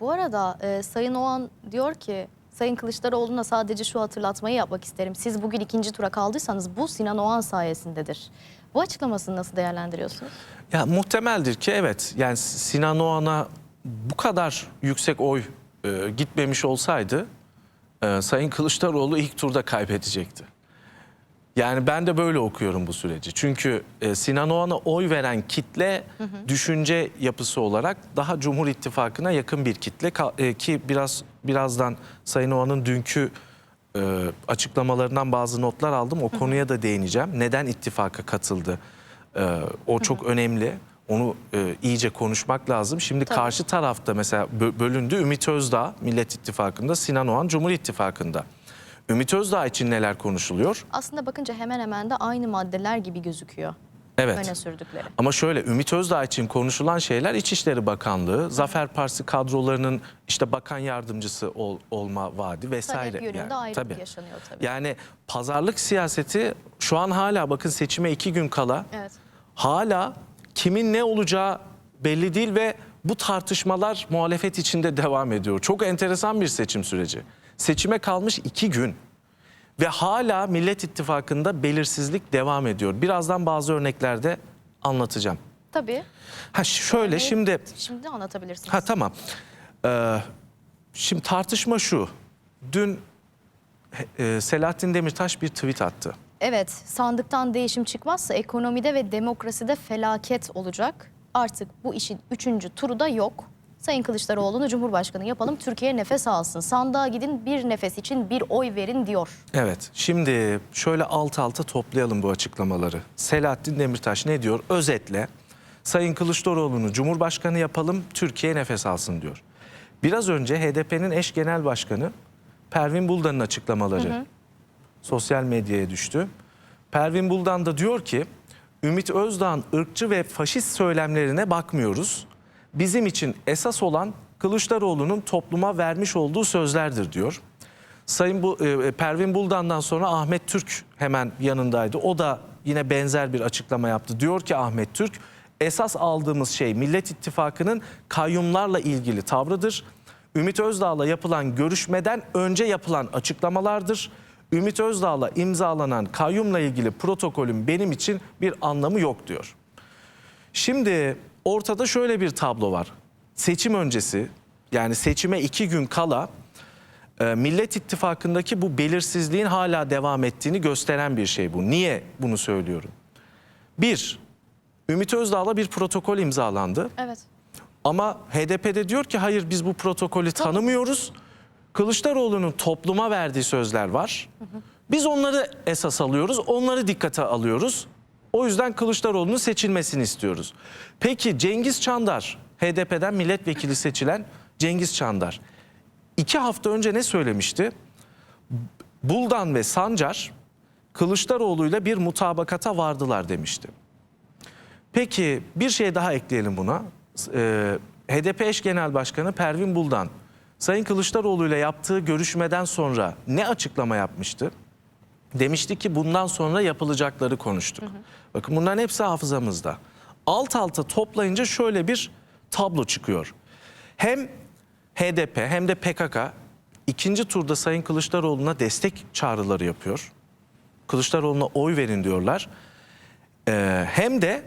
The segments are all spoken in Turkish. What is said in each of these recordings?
Bu arada e, Sayın Oğan diyor ki Sayın Kılıçdaroğlu'na sadece şu hatırlatmayı yapmak isterim. Siz bugün ikinci tura kaldıysanız bu Sinan Oğan sayesindedir. Bu açıklamasını nasıl değerlendiriyorsunuz? Ya muhtemeldir ki evet yani Sinan Oğan'a bu kadar yüksek oy e, gitmemiş olsaydı e, Sayın Kılıçdaroğlu ilk turda kaybedecekti. Yani ben de böyle okuyorum bu süreci. Çünkü e, Sinan Oğan'a oy veren kitle düşünce yapısı olarak daha Cumhur İttifakı'na yakın bir kitle e, ki biraz birazdan Sayın Oğan'ın dünkü e, açıklamalarından bazı notlar aldım. O konuya da değineceğim. Neden ittifaka katıldı? E, o çok önemli. Onu e, iyice konuşmak lazım. Şimdi Tabii. karşı tarafta mesela bö- bölündü Ümit Özdağ Millet İttifakı'nda, Sinan Oğan Cumhur İttifakı'nda. Ümit Özdağ için neler konuşuluyor? Aslında bakınca hemen hemen de aynı maddeler gibi gözüküyor Evet. öne sürdükleri. Ama şöyle Ümit Özdağ için konuşulan şeyler İçişleri Bakanlığı, Zafer Partisi kadrolarının işte bakan yardımcısı ol- olma vaadi vesaire. Talep yönünde Yani, ayrılık tabii. yaşanıyor tabii. Yani pazarlık siyaseti şu an hala bakın seçime iki gün kala Evet. hala kimin ne olacağı belli değil ve bu tartışmalar muhalefet içinde devam ediyor. Çok enteresan bir seçim süreci. Seçime kalmış iki gün ve hala Millet İttifakı'nda belirsizlik devam ediyor. Birazdan bazı örneklerde anlatacağım. Tabii. Ha şöyle şimdi Şimdi anlatabilirsiniz. ha tamam. Ee, şimdi tartışma şu. Dün e, Selahattin Demirtaş bir tweet attı. Evet, sandıktan değişim çıkmazsa ekonomide ve demokraside felaket olacak. Artık bu işin üçüncü turu da yok. Sayın Kılıçdaroğlu'nu Cumhurbaşkanı yapalım, Türkiye nefes alsın. Sandığa gidin bir nefes için bir oy verin diyor. Evet, şimdi şöyle alt alta toplayalım bu açıklamaları. Selahattin Demirtaş ne diyor? Özetle, Sayın Kılıçdaroğlu'nu Cumhurbaşkanı yapalım, Türkiye nefes alsın diyor. Biraz önce HDP'nin eş genel başkanı Pervin Buldan'ın açıklamaları sosyal medyaya düştü. Pervin Buldan da diyor ki, Ümit Özdağ'ın ırkçı ve faşist söylemlerine bakmıyoruz. Bizim için esas olan Kılıçdaroğlu'nun topluma vermiş olduğu sözlerdir diyor. Sayın bu e, Pervin Buldan'dan sonra Ahmet Türk hemen yanındaydı. O da yine benzer bir açıklama yaptı. Diyor ki Ahmet Türk, esas aldığımız şey Millet İttifakı'nın kayyumlarla ilgili tavrıdır. Ümit Özdağ'la yapılan görüşmeden önce yapılan açıklamalardır. Ümit Özdağ'la imzalanan kayyumla ilgili protokolün benim için bir anlamı yok diyor. Şimdi ortada şöyle bir tablo var. Seçim öncesi yani seçime iki gün kala e, Millet İttifakı'ndaki bu belirsizliğin hala devam ettiğini gösteren bir şey bu. Niye bunu söylüyorum? Bir, Ümit Özdağ'la bir protokol imzalandı. Evet. Ama HDP'de diyor ki hayır biz bu protokolü tanımıyoruz. Kılıçdaroğlu'nun topluma verdiği sözler var. Biz onları esas alıyoruz, onları dikkate alıyoruz. O yüzden Kılıçdaroğlu'nun seçilmesini istiyoruz. Peki Cengiz Çandar, HDP'den milletvekili seçilen Cengiz Çandar. iki hafta önce ne söylemişti? Buldan ve Sancar Kılıçdaroğlu'yla bir mutabakata vardılar demişti. Peki bir şey daha ekleyelim buna. Ee, HDP eş genel başkanı Pervin Buldan Sayın Kılıçdaroğlu ile yaptığı görüşmeden sonra ne açıklama yapmıştı? Demişti ki bundan sonra yapılacakları konuştuk. Bakın bunların hepsi hafızamızda. Alt alta toplayınca şöyle bir tablo çıkıyor. Hem HDP hem de PKK ikinci turda Sayın Kılıçdaroğlu'na destek çağrıları yapıyor. Kılıçdaroğlu'na oy verin diyorlar. Ee, hem de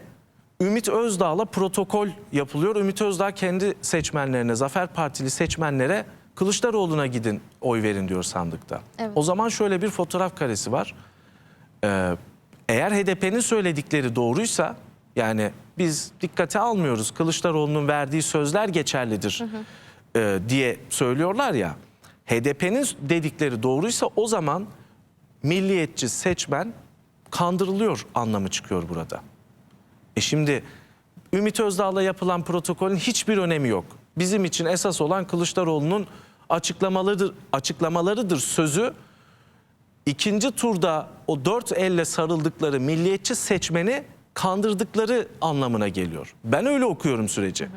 Ümit Özdağ'la protokol yapılıyor. Ümit Özdağ kendi seçmenlerine, Zafer Partili seçmenlere Kılıçdaroğlu'na gidin oy verin diyor sandıkta. Evet. O zaman şöyle bir fotoğraf karesi var. Ee, eğer HDP'nin söyledikleri doğruysa yani biz dikkate almıyoruz Kılıçdaroğlu'nun verdiği sözler geçerlidir e, diye söylüyorlar ya. HDP'nin dedikleri doğruysa o zaman milliyetçi seçmen kandırılıyor anlamı çıkıyor burada. E şimdi Ümit Özdağ'la yapılan protokolün hiçbir önemi yok. Bizim için esas olan Kılıçdaroğlu'nun açıklamalarıdır, açıklamalarıdır sözü. İkinci turda o dört elle sarıldıkları milliyetçi seçmeni kandırdıkları anlamına geliyor. Ben öyle okuyorum süreci.